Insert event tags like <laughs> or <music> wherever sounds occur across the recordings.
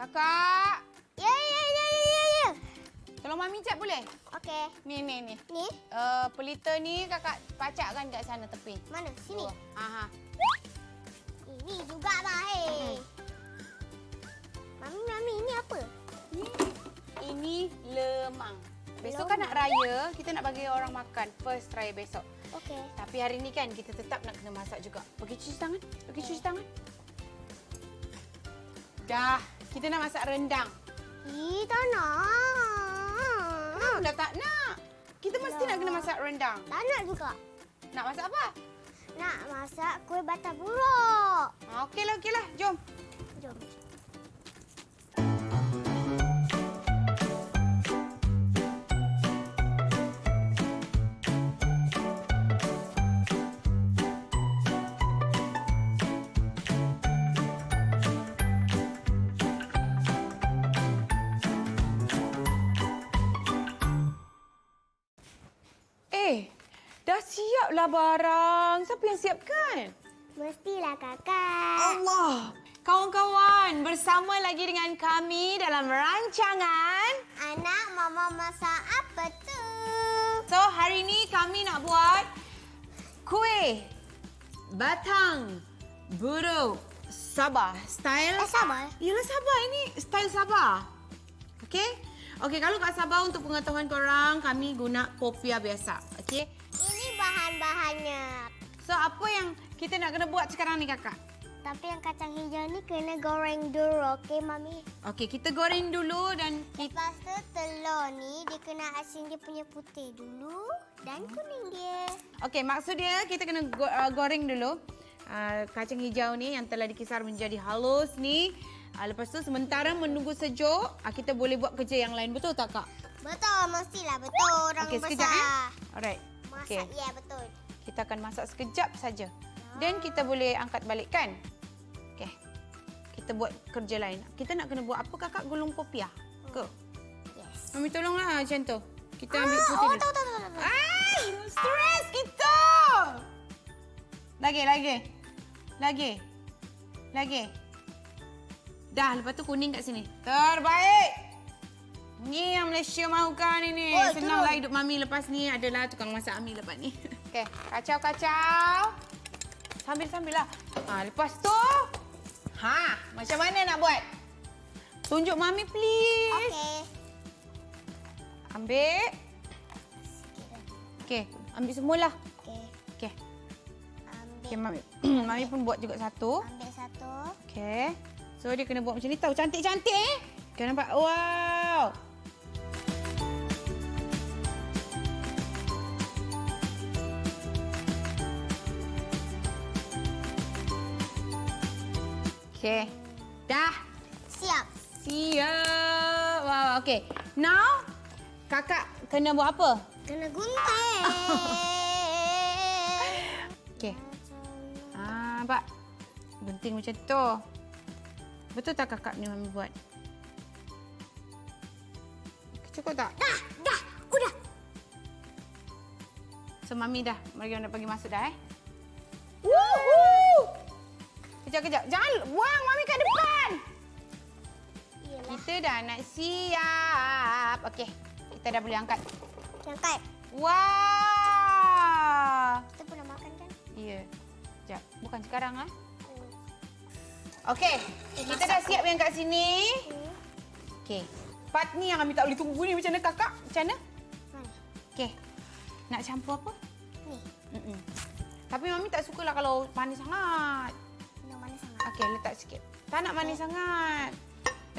Kakak, Ya, ya, ya, ya, ya, ya. tolong Mami cat boleh? Okey. Ni, ni, ni. Ni, Uh, pelita ni kakak pacakkan kat sana tepi. mana? Sini. Aha. Ini juga bah, hei. Mami, mami, ini apa? Ni, ini lemang. Besok kan nak raya, kita nak bagi orang makan first raya besok. Okey. Tapi hari ni kan kita tetap nak kena masak juga. Pergi cuci tangan. Pergi cuci tangan. Dah, kita nak masak rendang. Ih, tak nak. Hmm, dah tak nak. Kita mesti nak kena masak rendang. Tak nak juga. Nak masak apa? Nak masak kuih batang buruk. Ha, okeylah, okeylah. Jom. Jom. Siaplah barang. Siapa yang siapkan? Mestilah kakak. Allah. Kawan-kawan, bersama lagi dengan kami dalam rancangan. Anak mama masak apa tu? So, hari ini kami nak buat kuih batang buruk Sabah. Style Eh, sabar. Yalah Sabah ini style Sabah. Okey? Okey, kalau kat Sabah untuk pengetahuan korang, kami guna popia biasa. Okey? Bahan-bahannya. So, apa yang kita nak kena buat sekarang ni kakak? Tapi yang kacang hijau ni kena goreng dulu, okey mami? Okey, kita goreng dulu dan kita... Lepas tu telur ni dia kena asin dia punya putih dulu dan kuning dia. Okey, maksud dia kita kena go, uh, goreng dulu uh, kacang hijau ni yang telah dikisar menjadi halus ni. Uh, lepas tu sementara menunggu sejuk, uh, kita boleh buat kerja yang lain. Betul tak, Kak? Betul, mestilah betul orang Okey, besar. sekejap eh. Alright. Masak, Okey. ya betul. Kita akan masak sekejap saja. Dan kita boleh angkat balik kan? Okey. Kita buat kerja lain. Kita nak kena buat apa kakak? Gulung popiah. Ke? Yes. Mami tolonglah macam tu. Kita ambil Ah, putih oh, tahu, tahu, tahu. Ai, stres kita. Lagi, lagi. Lagi. Lagi. Dah, lepas tu kuning kat sini. Terbaik. Ni yang Malaysia mahukan ini. Oh, Senanglah turun. hidup Mami lepas ni. Adalah tukang masak Ami lepas ni. <laughs> Okey, kacau-kacau. Sambil-sambil lah. Ha, lepas tu. Ha, macam mana nak buat? Tunjuk Mami please. Okey. Ambil. Okey, ambil semualah. Okey. Okey. Ambil. Okey, Mami. <clears throat> Mami pun buat juga satu. Ambil satu. Okey. So dia kena buat macam ni tahu. Cantik-cantik eh. Kau nampak? Wow. Okey. Dah. Siap. Siap. Wow, okey. Now kakak kena buat apa? Kena gunting. <laughs> Okey. Ah, Pak. Gunting macam tu. Betul tak kakak ni Mami buat? Cukup tak? dah, dah. Udah. So, Mami dah. Mari nak pergi masuk dah eh. Kejap, kejap. Jangan buang Mami kat depan. Iyalah. Kita dah nak siap. Okey. Kita dah boleh angkat. Angkat. Wah. Kita pun makan kan? Ya. Sekejap. Bukan sekarang lah. Hmm. Okey. Kita dah siap yang kat sini. Hmm. Okey. Part ni yang Mami tak boleh tunggu ni. Macam mana kakak? Macam mana? Mana? Okey. Nak campur apa? Ni. Mm-mm. Tapi Mami tak sukalah kalau manis sangat. Okey, letak sikit. Tak nak manis sangat.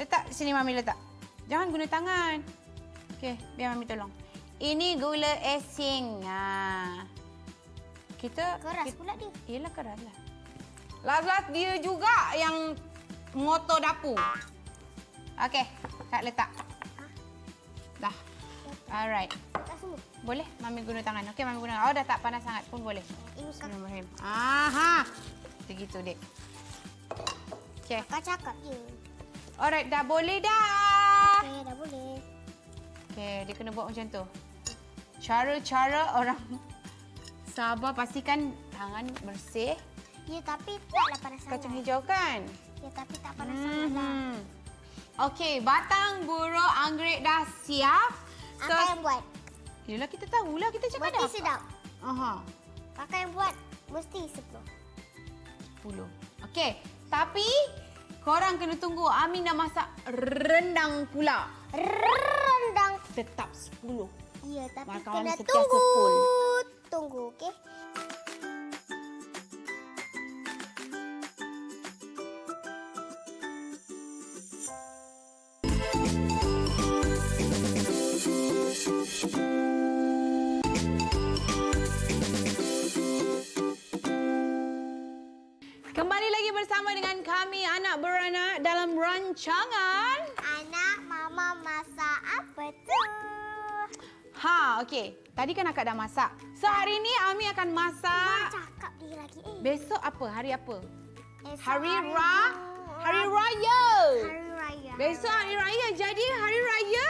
Letak sini Mami letak. Jangan guna tangan. Okey, biar Mami tolong. Ini gula esing. Ha. Kita Keras kita, pula dia. Yelah keras lah. Last-last dia juga yang motor dapur. Okey, Kak letak. Dah. Alright. Tak. Boleh Mami guna tangan. Okey, Mami guna. Oh, dah tak panas sangat pun boleh. Bismillahirrahmanirrahim. Aha. Begitu, Dek. Okey. Kak cakap je. Alright, dah boleh dah. Okey, dah boleh. Okey, dia kena buat macam tu. Cara-cara orang Sabah pastikan tangan bersih. Ya, tapi taklah panas sangat. Kacang hijau kan? Ya, tapi tak panas sangat lah. Mhm. Okey, batang buruk anggrek dah siap. Kakak yang buat. Yelah kita tahulah kita cakap dah. Mesti sedap. Aha. Kakak yang buat mesti sepuluh. 10. Okey, tapi korang kena tunggu Amin dah masak rendang pula. Rendang. Tetap 10. Ya, tapi Makan kena tunggu. sepul. Tunggu, okey? Kembali rancangan. Anak mama masak apa tu? Ha, okey. Tadi kan akak dah masak. So hari ni Ami akan Mak masak. cakap dia lagi eh. Besok apa? Hari apa? Esok Hari hari Ra Hari Raya. Hari Raya. Besok hari raya. Jadi hari raya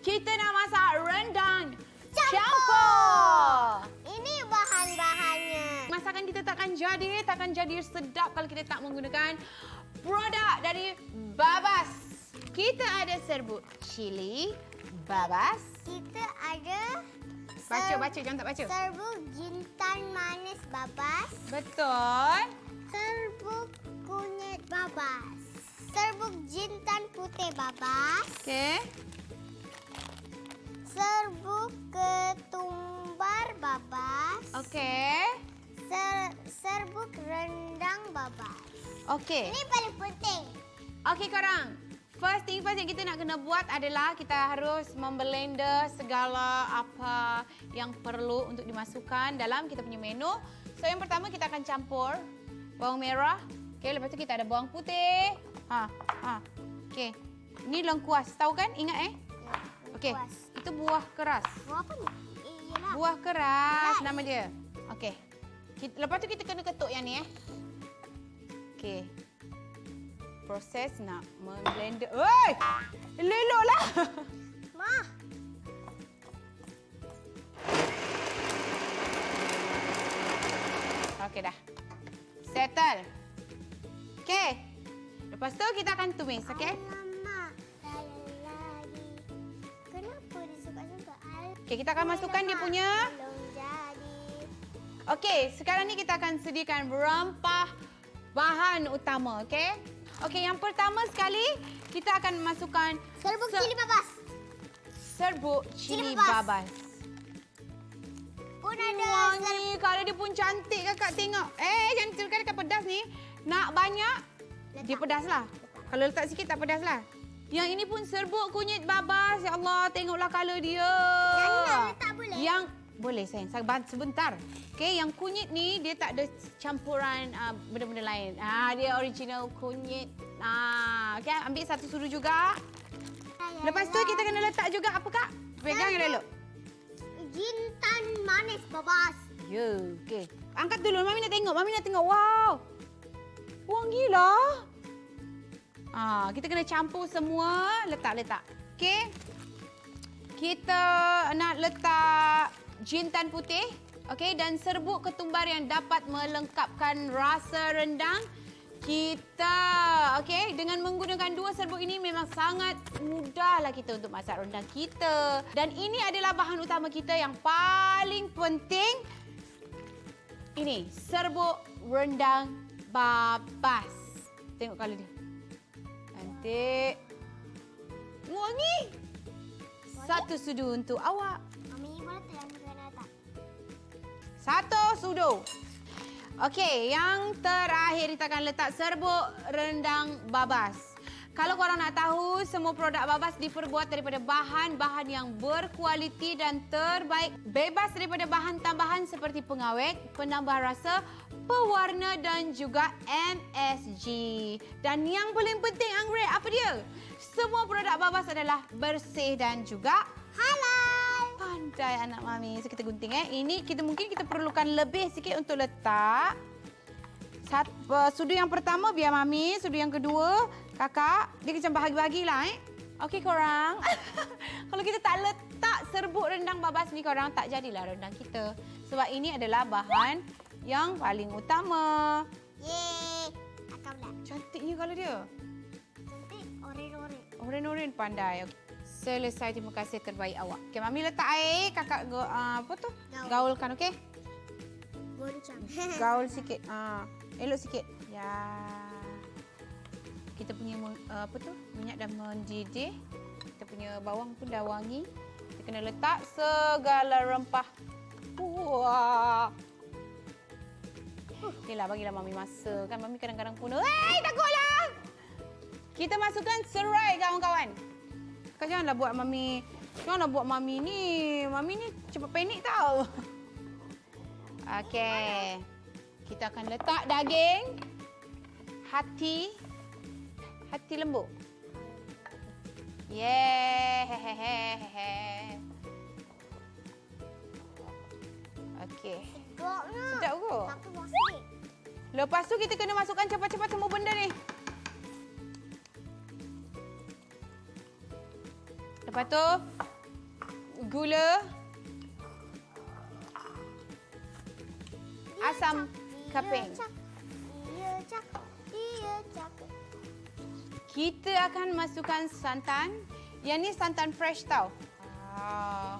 kita nak masak rendang Campur. campur. Ini bahan-bahannya. Masakan kita takkan jadi, takkan jadi sedap kalau kita tak menggunakan produk dari Babas. Kita ada serbuk cili Babas. Kita ada Baca, baca, jangan tak baca. Serbuk jintan manis babas. Betul. Serbuk kunyit babas. Serbuk jintan putih babas. Okey. Serbuk ketumbar babas. Okey. Ser- serbuk rendang babas. Okey. Ini paling penting. Okey korang. First thing first yang kita nak kena buat adalah kita harus memblender segala apa yang perlu untuk dimasukkan dalam kita punya menu. So yang pertama kita akan campur bawang merah. Okey, lepas tu kita ada bawang putih. Ha, ha. Okey. Ini lengkuas, tahu kan? Ingat eh? Okey. Puas. Itu buah keras. Buah apa ni? Eh, iyalah. Buah keras nama dia. Okey. Lepas tu kita kena ketuk yang ni eh. Okey. Proses nak memblender. Oi! Leloklah. <laughs> Ma. Okey dah. Settle. Okey. Lepas tu kita akan tumis, okey? Okey, kita akan masukkan dia punya. Okey, sekarang ni kita akan sediakan rempah bahan utama, okey? Okey, yang pertama sekali kita akan masukkan Serbuk se- cili babas. serbuk cili Cili babas. babas. Pun ada Wangi, kalau dia pun cantik kakak tengok. Eh, jangan terkan dekat pedas ni. Nak banyak, Letak. dia pedas lah. Kalau letak sikit tak pedas lah. Yang ini pun serbuk kunyit babas. Ya Allah, tengoklah colour dia. Yang letak boleh? Yang boleh sayang, sabar sebentar. Okey, yang kunyit ni dia tak ada campuran uh, benda-benda lain. Ah, dia original kunyit. Ah, okey, ambil satu sudu juga. Lepas tu kita kena letak juga apa kak? Pegang yang elok. Jintan manis babas. Ya, okey. Angkat dulu, Mami nak tengok. Mami nak tengok. Wow. Wangi lah. Ah, kita kena campur semua, letak-letak. Okey. Kita nak letak jintan putih, okey dan serbuk ketumbar yang dapat melengkapkan rasa rendang kita. Okey, dengan menggunakan dua serbuk ini memang sangat mudahlah kita untuk masak rendang kita. Dan ini adalah bahan utama kita yang paling penting. Ini serbuk rendang babas. Tengok kalau dia. Cantik. Wangi. Satu sudu untuk awak. Satu sudu. Okey, yang terakhir kita akan letak serbuk rendang babas. Kalau korang nak tahu, semua produk babas diperbuat daripada bahan-bahan yang berkualiti dan terbaik. Bebas daripada bahan tambahan seperti pengawet, penambah rasa, pewarna dan juga MSG. Dan yang paling penting, Anggrek, apa dia? Semua produk babas adalah bersih dan juga Halal. Pandai anak mami. So kita gunting eh. Ini kita mungkin kita perlukan lebih sikit untuk letak. Sat, uh, sudu yang pertama biar mami, sudu yang kedua kakak. Dia macam bahagi-bahagilah eh. Okey korang. <laughs> Kalau kita tak letak serbuk rendang babas ni korang tak jadilah rendang kita. Sebab ini adalah bahan yang paling utama. Yeay. Akak pula. Cantiknya kalau dia. Cantik. Ore-ore. Ore Nurin-Nurin pandai. Okay. Selesai. Terima kasih terbaik awak. Okey, Mami letak air. Kakak go, uh, apa tu? Gaul. Gaulkan, okey? Goncang. <laughs> Gaul sikit. Ah, elok sikit. Ya. Kita punya uh, apa tu? Minyak dah mendidih. Kita punya bawang pun dah wangi. Kita kena letak segala rempah. Wah. Okeylah, bagilah Mami masa. Kan Mami kadang-kadang pun, "Hei, takutlah." Kita masukkan serai kawan-kawan. Kau janganlah buat Mami, janganlah buat Mami ni. Mami ni cepat panik tau. Okey. Kita akan letak daging hati hati lembu. Yeah. Okey. Sedapnya. Sedap ke? Tapi. Lepas tu kita kena masukkan cepat-cepat semua benda ni. Lepas tu gula asam kaping. Kita akan masukkan santan. Yang ni santan fresh tau. Ah.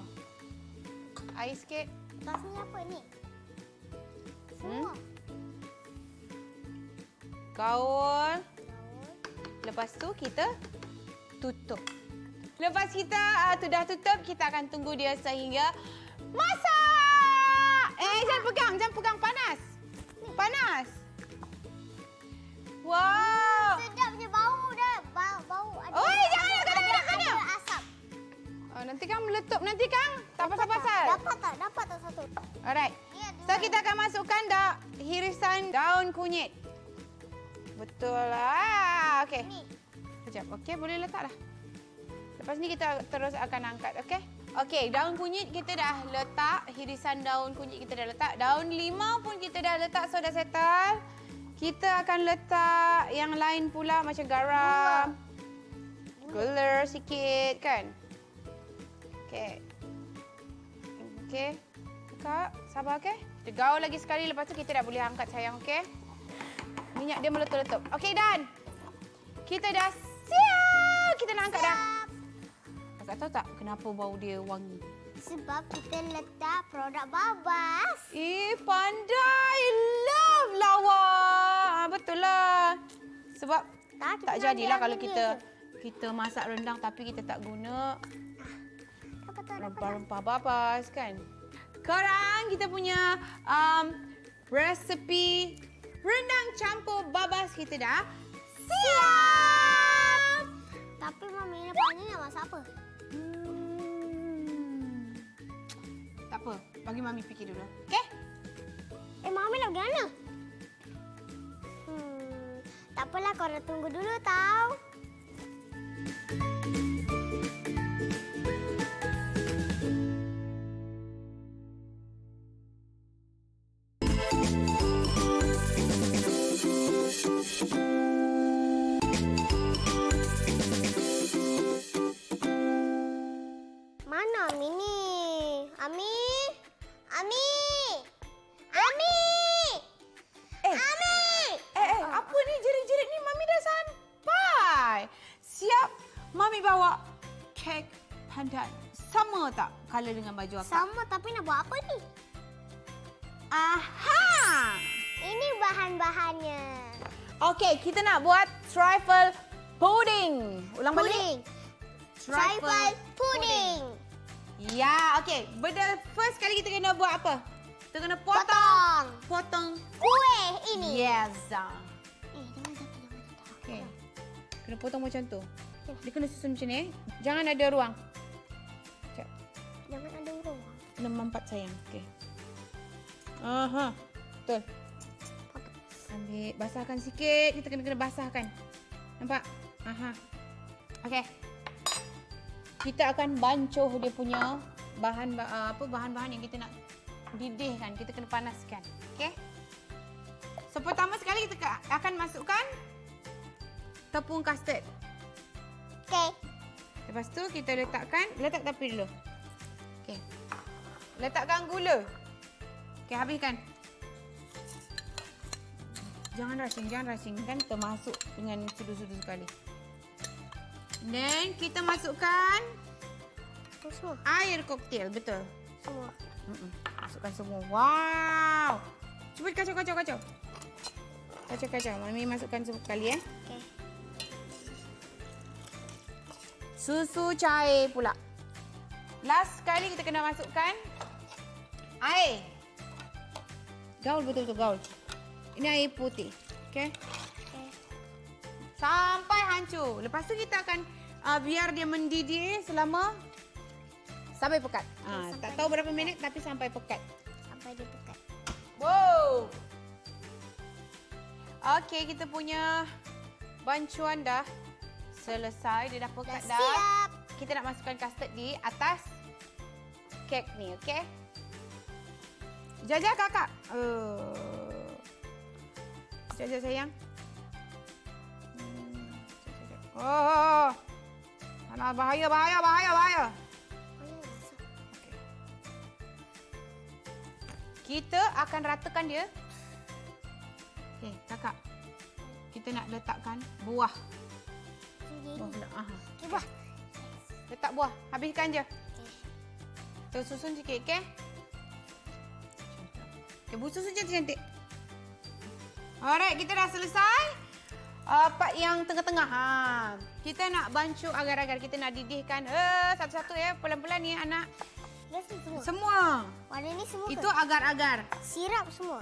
Air sikit. Atas ni apa ni? Hmm? Semua. Gaul. Lepas tu kita tutup. Lepas kita uh, tu dah tutup, kita akan tunggu dia sehingga masak. Eh, jangan pegang, jangan pegang panas. Panas. Wow. Sedapnya bau dah. Bau, bau ada. Oi, janganlah, ada, kena, ada, kena, kena. ada asap. Oh, nanti kan meletup nanti kan? Tak pasal-pasal. Dapat tak? Dapat tak satu? Alright. So kita akan masukkan da hirisan daun kunyit. Betul lah. Okey. Sekejap. Okey, boleh letak dah. Lepas ni kita terus akan angkat, okey? Okey, daun kunyit kita dah letak. Hirisan daun kunyit kita dah letak. Daun limau pun kita dah letak, so dah settle. Kita akan letak yang lain pula macam garam. Gula sikit kan? Okey. Okey. Kak, sabar okey? Kita gaul lagi sekali lepas tu kita dah boleh angkat sayang, okey? Minyak dia meletup-letup. Okey, dan kita dah siap. Kita nak angkat dah. Siap. Kakak tahu tak kenapa bau dia wangi? Sebab kita letak produk babas. Eh, pandai. Love lawa. Ah, Betul lah. Sebab Tak, tak jadilah kalau kita dia kita masak rendang tapi kita tak guna rempah-rempah babas kan. Sekarang kita punya um, resepi rendang campur babas kita dah siap. Tapi Mami depannya nak masak apa? Apa, bagi mami fikir dulu. Okey? Eh, Mami nak pergi mana? Hmm, tak apalah korang tunggu dulu tau. Bawa kek pandan. Sama tak color dengan baju akak? Sama tapi nak buat apa ni? Aha! Ini bahan-bahannya. Okey, kita nak buat trifle pudding. Ulang balik. Pudding. Trifle pudding. Ya, okey. Benda first kali kita kena buat apa? Kita kena potong. Potong. Potong. Kuih ini. Yes. Eh, jangan. Okey. Kena potong macam tu. Dia kena susun macam ni. eh. Jangan ada ruang. Sekejap. Jangan ada urung. Kena mempat sayang. Okey. Aha. Betul. Ambil, basahkan sikit. Kita kena kena basahkan. Nampak? Aha. Okey. Kita akan bancuh dia punya bahan ba- apa bahan-bahan yang kita nak didihkan. Kita kena panaskan. Okey? So pertama sekali kita ka- akan masukkan tepung custard. Okey. Lepas tu kita letakkan, letak tepi dulu. Okey. Letakkan gula. Okey, habiskan. Jangan rushing, jangan rushing. Kan termasuk dengan sudu-sudu sekali. Then kita masukkan semua. air koktel. Betul. Semua. Mm-mm. Masukkan semua. Wow. Cuba kacau, kacau, kacau. Kacau, kacau. Mami masukkan semua kali eh. Okey. Susu cair pula. Last sekali kita kena masukkan air. Gaul betul-betul gaul. Ini air putih. Okey. Sampai hancur. Lepas tu kita akan uh, biar dia mendidih selama sampai pekat. Ha, Sampai tak tahu berapa minit tapi sampai pekat. Sampai dia pekat. Wow. Okey, kita punya bancuan dah selesai. Dia dah Dah pekat dah. siap. Kita nak masukkan custard di atas kek ni, okey? Jajah kakak. Uh. Jajah sayang. Hmm, jajah. Oh. Alah, bahaya, bahaya, bahaya, bahaya. Oh, ya. Kita akan ratakan dia. Okey, kakak. Kita nak letakkan buah. Okey, buah. Letak buah. Habiskan je. Okey. Tu susun sikit, okey? Okey, bu susun je cantik. Alright, kita dah selesai. Uh, part yang tengah-tengah. Ha. Kita nak bancuh agar-agar kita nak didihkan. Eh, satu-satu ya. Pelan-pelan ni anak. Semua. Semua. Warna ni semua Itu agar-agar. Sirap semua.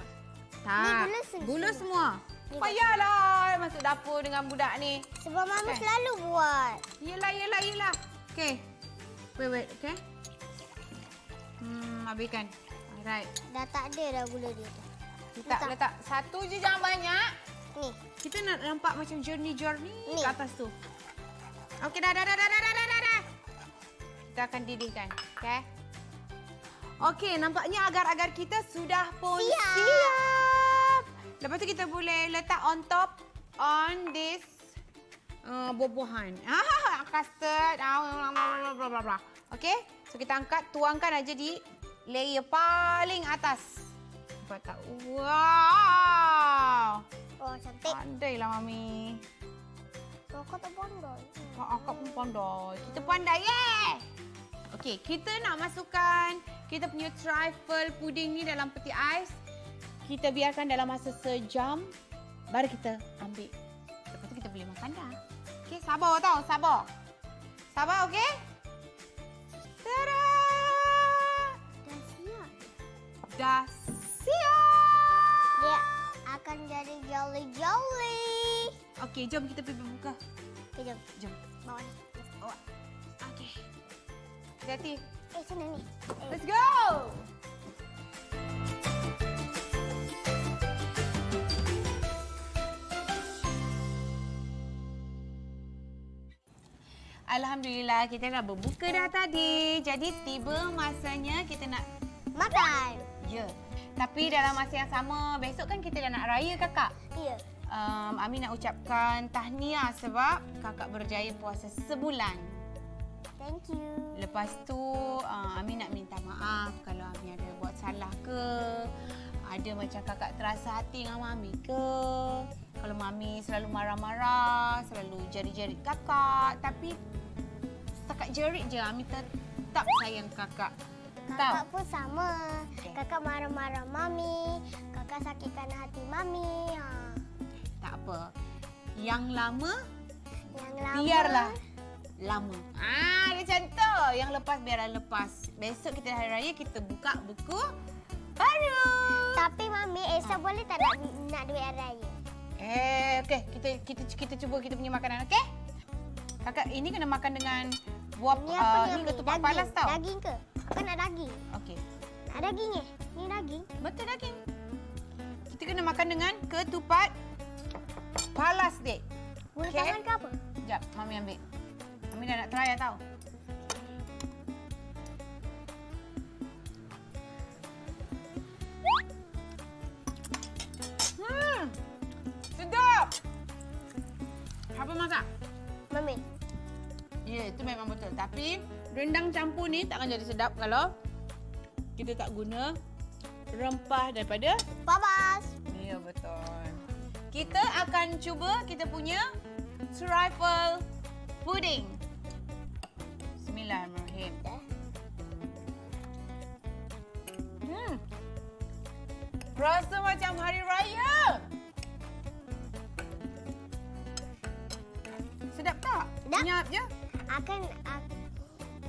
Tak. gula semua. Gula semua. Ni Payahlah masuk dapur dengan budak ni. Sebab Mami Kan? selalu buat. Yelah, yelah, yelah. Okey. Wait, wait. Okey. Hmm, habiskan. Alright. Dah tak ada dah gula dia tu. Letak, Letak. letak. Satu je jangan banyak. Ni. Kita nak nampak macam journey-journey ke atas tu. Okey, dah, dah, dah, dah, dah, dah, dah, dah, dah. Kita akan didihkan. Okey. Okey, nampaknya agar-agar kita sudah pun Siap. siap. Lepas tu kita boleh letak on top on this uh, buah-buahan. Ah, <laughs> custard. Ah, bla, bla, bla, bla. Okey, so kita angkat, tuangkan aja di layer paling atas. Nampak tak? Wow! Oh, cantik. Pandailah Mami. Oh, kau tak pandai. Mak akak pun pandai. Kita pandai, yeah! Okey, kita nak masukkan kita punya trifle pudding ni dalam peti ais. Kita biarkan dalam masa sejam. Baru kita ambil. Lepas tu kita boleh makan dah. Okey, sabar tau, sabar. Sabar, okey? Tada! Dah siap. Dah siap! Dia akan jadi jolly-jolly. Okey, jom kita pergi berbuka. Okay, jom. Jom. Bawa ni. Oh, okey. Hati-hati. Eh, sana ni. Eh, Let's go! Alhamdulillah kita dah berbuka dah tadi. Jadi tiba masanya kita nak makan. ya. Tapi dalam masa yang sama besok kan kita dah nak raya kakak. Ya. Um, Ami nak ucapkan tahniah sebab kakak berjaya puasa sebulan. Thank you. Lepas tu uh, Ami nak minta maaf kalau Ami ada buat salah ke. Ada macam kakak terasa hati dengan Mami ke. Kalau Mami selalu marah-marah, selalu jerit-jerit kakak. Tapi setakat jerit je Ami tetap sayang kakak. Kakak pun sama. Okey. Kakak marah-marah Mami. Kakak sakitkan hati Mami. Ha. Tak apa. Yang lama, Yang lama. biarlah lama. Ah, dia macam tu. Yang lepas biarlah lepas. Besok kita hari raya kita buka buku baru. Tapi Mami, Elsa boleh tak nak, nak duit hari raya? Eh, okey. Kita kita kita cuba kita punya makanan, okey? Kakak, ini kena makan dengan buah Ni uh, apa ni, ni ketupat Daging. palas tau. Daging ke? Kan nak daging. Okey. Nak daging eh? Ni daging. Betul daging. Kita kena makan dengan ketupat palas, Dek. Guna Okey. tangan ke apa? Sekejap, Mami ambil. Mami dah nak try dah tau. Apa masak? Mami. Ya, itu memang betul. Tapi rendang campur ni takkan jadi sedap kalau kita tak guna rempah daripada Babas. Ya, betul. Kita akan cuba kita punya trifle pudding. Bismillahirrahmanirrahim. Hmm. Rasa macam hari Sedap. Senyap je. Akan ak,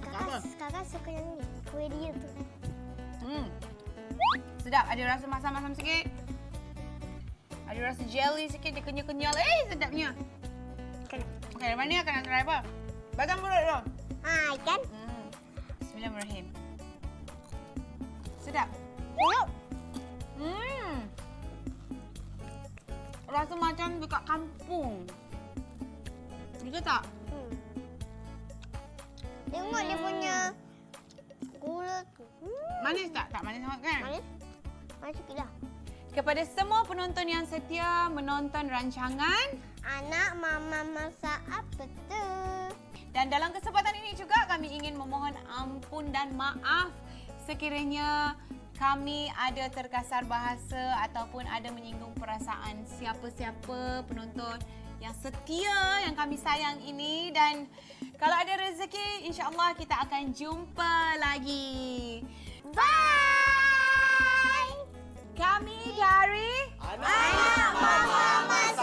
Apa? kakak, kakak suka yang ni. Kuih dia tu. Hmm. Sedap. Ada rasa masam-masam sikit. Ada rasa jelly sikit. Dia kenyal-kenyal. Eh, sedapnya. Kena. Okey, ni akan nak try apa? Batang mulut dulu. Ha, ikan. Hmm. Bismillahirrahmanirrahim. Sedap. Tengok. Hmm. Rasa macam dekat kampung. Betul tak? Hmm. Tengok dia Hmm. punya gula tu. Hmm. Manis tak? Tak manis sangat kan? Manis? Manis sikit lah. Kepada semua penonton yang setia menonton rancangan Anak mama masak apa tu? dan dalam kesempatan ini juga kami ingin memohon ampun dan maaf sekiranya kami ada terkasar bahasa ataupun ada menyinggung perasaan siapa-siapa penonton yang setia yang kami sayang ini dan kalau ada rezeki insyaallah kita akan jumpa lagi. Bye. Kami dari Anak Mama Masa.